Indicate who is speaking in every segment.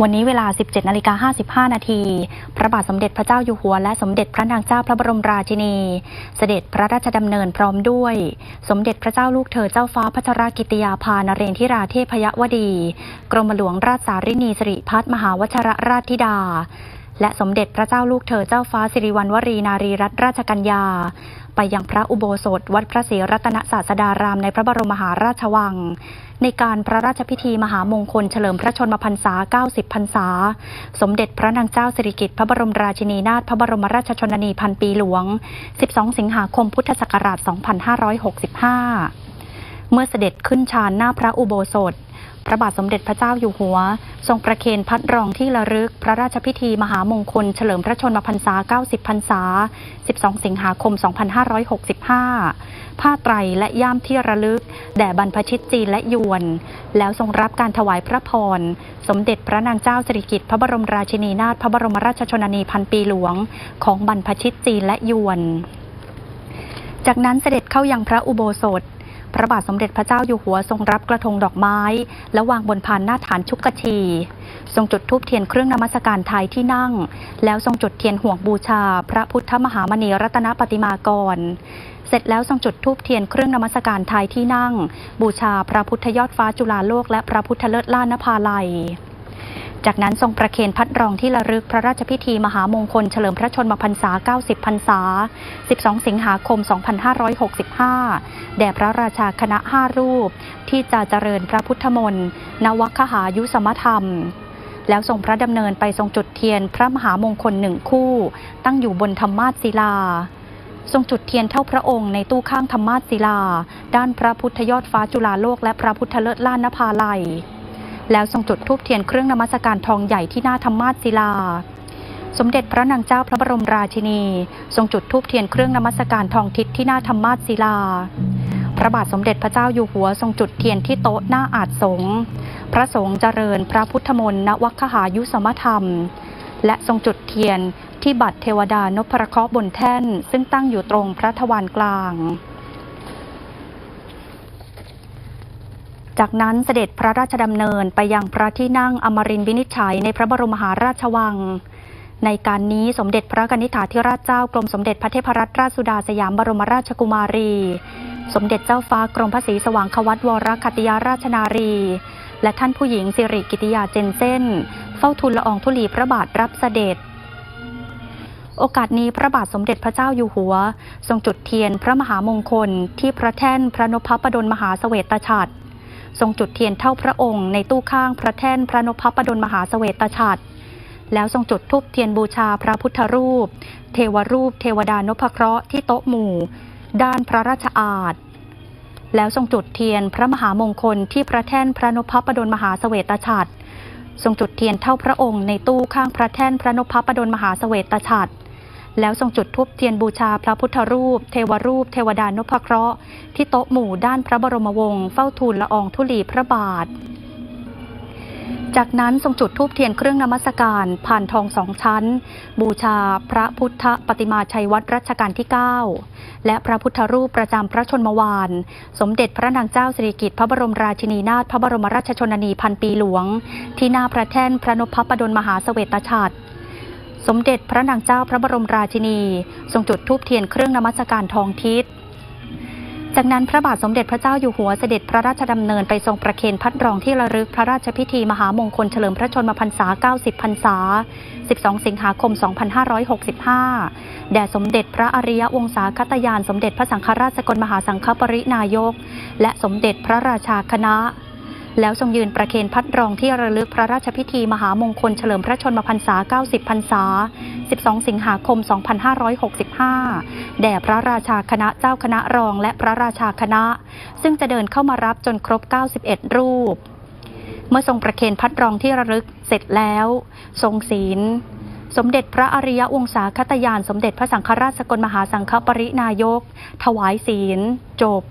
Speaker 1: วันนี้เวลา 17นาฬิกา55 นาที พระบาทสมเด็จพระเจ้าอยู่หัว และสมเด็จพระนางเจ้าพระบรมราชินี เสด็จพระราชดำเนินพร้อมด้วย สมเด็จพระเจ้าลูกเธอเจ้าฟ้าพัชรกิติยาภานเรนทิราเทพยวดี กรมหลวงราชสารินีสิริพัฒมหาวชรราชธิดา และสมเด็จพระเจ้าลูกเธอเจ้าฟ้าสิริวัณวรีนารีรัตนราชกัญญา ไปยังพระอุโบสถ วัดพระศรีรัตนศาสดารามในพระบรมมหาราชวัง ในการพระราชพิธีมหามงคลเฉลิมพระชนมพรรษา 90 พรรษา สมเด็จพระนางเจ้าสิริกิติ์พระบรมราชินีนาถพระบรมราชชนนีพันปีหลวง 12 สิงหาคมพุทธศักราช 2565 เมื่อเสด็จขึ้นชานหน้าพระอุโบสถ พระบาทสมเด็จพระเจ้าอยู่หัว ทรงประเคนพัดรองที่ระลึก พระราชพิธีมหามงคล เฉลิมพระชนมพรรษา 90 พรรษา 12 สิงหาคม 2565 ผ้าไตรและย่ามที่ระลึก แด่บรรพชิตจีนและยวน แล้วทรงรับการถวายพระพร สมเด็จพระนางเจ้าสิริกิติ์พระบรมราชินีนาถพระบรมราชชนนีพันปีหลวง ของบรรพชิตจีนและยวน จากนั้นเสด็จเข้ายังพระอุโบสถ พระบาทสมเด็จพระเจ้าอยู่หัวทรงรับกระทงดอกไม้ และวางบนพานหน้าฐานชุกกะชี ทรงจุดธูปเทียนเครื่องนมัสการไทยที่นั่ง แล้วทรงจุดเทียนห่วงบูชา พระพุทธมหามณีรัตนปฏิมากร เสร็จแล้วทรงจุดธูปเทียนเครื่องนมัสการไทยที่นั่ง บูชาพระพุทธยอดฟ้าจุฬาโลกและพระพุทธเลิศล่านภาลัยจากนั้นทรงประเคนพัดรองที่ระลึกพระราชพิธีมหามงคลเฉลิมพระชนมพรรษา 90 พรรษา 12 สิงหาคม 2565 แด่พระราชาคณะ5รูป ที่จะเจริญพระพุทธมนต์นวัคหายุสมธรรม แล้วทรงพระดำเนินไปทรงจุดเทียนพระมหามงคลหนึ่งคู่ ตั้งอยู่บนธรรมาสศิลา ทรงจุดเทียนเท่าพระองค์ในตู้ข้างธรรมาสศิลา ด้านพระพุทธยอดฟ้าจุฬาโลกและพระพุทธเลิศล่านภาลัย แล้วทรงจุดธูปเทียนเครื่องนมัสการทองใหญ่ที่หน้าธรรมาสศิลาสมเด็จพระนางเจ้าพระบรมราชินี ทรงจุดธูปเทียนเครื่องนมัสการทองทิศที่หน้าธรรมาสศิลา พระบาทสมเด็จพระเจ้าอยู่หัวทรงจุดเทียนที่โต๊ะหน้าอาจสงฆ์พระสงฆ์เจริญพระพุทธมนต์ณวัคหายุสมธรรม และทรงจุดเทียนที่บัตรเทวดานพเคราะห์บนแท่น ซึ่งตั้งอยู่ตรงพระทวารกลางจากนั้นเสด็จพระราชดำเนินไปยังพระที่นั่งอมรินทร์วินิจฉัยในพระบรมมหาราชวัง ในการนี้สมเด็จพระกนิษฐาธิราชเจ้ากรมสมเด็จพระเทพรัตนราชสุดาสยามบรมราชกุมารี สมเด็จเจ้าฟ้ากรมพระศรีสว่างควัตวรคัตติยาราชนารี และท่านผู้หญิงสิริกิติยาเจนเซนเฝ้าทูลละอองธุลีพระบาทรับเสด็จ โอกาสนี้พระบาทสมเด็จพระเจ้าอยู่หัว ทรงจุดเทียนพระมหามงคลที่พระแท่นพระนพพดลมหาเสวตฉัตรทรงจุดเทียนเท่าพระองค์ในตู้ข้างพระแท่นพระนพพดลมหาเสวตฉัตรแล้วทรงจุดธูปเทียนบูชาพระพุทธรูป เทวรูป เทวดานพเคราะห์ที่โต๊ะหมู่ ด้านพระราชอาณแล้วทรงจุดเทียนพระมหามงคลที่พระแท่นพระนพพดลมหาเสวตฉัตรทรงจุดเทียนเท่าพระองค์ในตู้ข้างพระแท่นพระนพพดลมหาเสวตฉัตรแล้วทรงจุดธูปเทียนบูชาพระพุทธรูป เทวรูป เทวดานพเคราะห์ที่โต๊ะหมู่ด้านพระบรมวงศ์เฝ้าทูลละอองธุลีพระบาท จากนั้นทรงจุดธูปเทียนเครื่องนมัสการผ่านทองสองชั้น บูชาพระพุทธปฏิมาชัยวัดรัชกาลที่ 9 และพระพุทธรูปประจำพระชนมวาน สมเด็จพระนางเจ้าสิริกิติ์พระบรมราชินีนาถพระบรมราชชนนีพันปีหลวง ที่หน้าพระแท่นพระนพพดลมหาเสวตฉัตรสมเด็จพระนางเจ้าพระบรมราชินี ทรงจุดธูปเทียนเครื่องนมัสการทองทิศ จากนั้นพระบาทสมเด็จพระเจ้าอยู่หัวเสด็จพระราชดำเนินไปทรงประเคนพัดรองที่ระลึกพระราชพิธีมหามงคลเฉลิมพระชนมพรรษา 90 พรรษา 12 สิงหาคม 2565 แด่สมเด็จพระอริยวงศาคตยาน สมเด็จพระสังฆราชสกลมหาสังฆปรินายก และสมเด็จพระราชาคณะ แล้วทรงยืนประเคนพัดรองที่ระลึกพระราชพิธีมหามงคลเฉลิมพระชนมพรรษา 90 พรรษา 12 สิงหาคม 2565 แด่พระราชาคณะเจ้าคณะรองและพระราชาคณะ ซึ่งจะเดินเข้ามารับจนครบ 91 รูป เมื่อทรงประเคนพัดรองที่ระลึกเสร็จแล้ว ทรงศีล สมเด็จพระอริยวงศาคตยาน สมเด็จพระสังฆราชสกลมหาสังฆปรินายก ถวายศีล จบ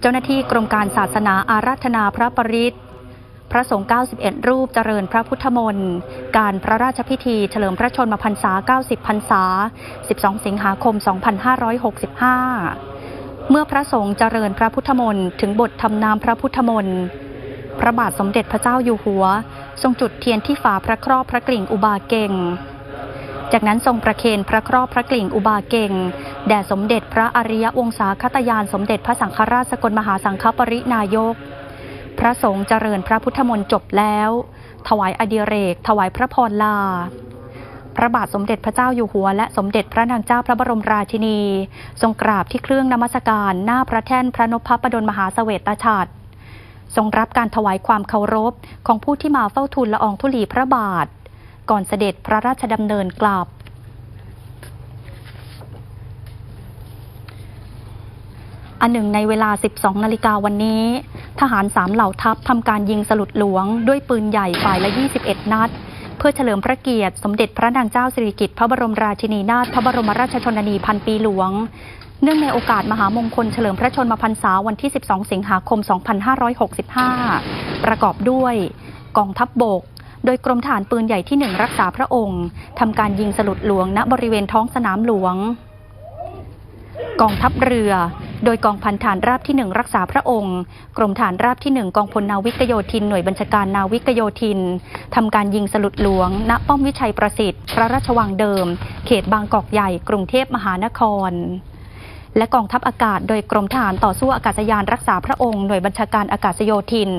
Speaker 1: เจ้าหน้าที่กรมการศาสนาอาราธนาพระปริตร พระสงฆ์ 91 รูปเจริญพระพุทธมนต์การพระราชพิธีเฉลิมพระชนมพรรษา 90 พรรษา 12 สิงหาคม 2565 เมื่อพระสงฆ์เจริญพระพุทธมนต์ถึงบททำนามพระพุทธมนต์พระบาทสมเด็จพระเจ้าอยู่หัว ทรงจุดเทียนที่ฝาพระครอบพระกลิ่งอุบาเก่ง จากนั้นทรงประเคนพระครอบพระกลิ่งอุบาเก่ง แด่สมเด็จพระอริยวงศาคตยานสมเด็จพระสังฆราชสกลมหาสังฆปรินายก พระสงฆ์เจริญพระพุทธมนต์จบแล้ว ถวายอดิเรก ถวายพระพรลา พระบาทสมเด็จพระเจ้าอยู่หัว และสมเด็จพระนางเจ้าพระบรมราชินี ทรงกราบที่เครื่องนมัสการ หน้าพระแท่นพระนพพระดลมหาเสวตฉัตรทรงรับการถวายความเคารพของผู้ที่มาเฝ้าทูลละอองธุลีพระบาท ก่อนเสด็จพระราชดำเนินกลับ อันหนึ่งในเวลา 12 นาฬิกาวันนี้ ทหารสามเหล่าทัพทำการยิงสลุดหลวง ด้วยปืนใหญ่ฝ่ายละ 21 นัด เพื่อเฉลิมพระเกียรติ สมเด็จพระนางเจ้าสิริกิติ์พระบรมราชินีนาถพระบรมราชชนนีพันปีหลวง เนื่องในโอกาสมหามงคลเฉลิมพระชนมพรรษาวันที่ 12 สิงหาคม 2565 ประกอบด้วยกองทัพบบกโดยกรมฐานปืนใหญ่ที่หนึ่งรักษาพระองค์ทำการยิงสลุดหลวงณบริเวณท้องสนามหลวง กองทัพเรือ โดยกองพันฐานราบที่หนึ่งรักษาพระองค์ กรมฐานราบที่หนึ่งกองพลนาวิกโยธิน หน่วยบัญชาการนาวิกโยธินทำการยิงสลุดหลวง ณ ป้อมวิชัยประสิทธิ์ พระราชวังเดิม เขตบางกอกใหญ่ กรุงเทพมหานคร และกองทัพอากาศ โดยกรมทหารต่อสู้อากาศยานรักษาพระองค์ หน่วยบัญชาการอากาศโยธิน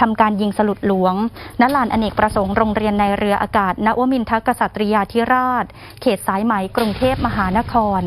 Speaker 1: ทำการยิงสลุดหลวง ณ ลานอเนกประสงค์ โรงเรียนในเรืออากาศ ณ วมินทกษัตริยาธิราช เขตสายไหม กรุงเทพมหานคร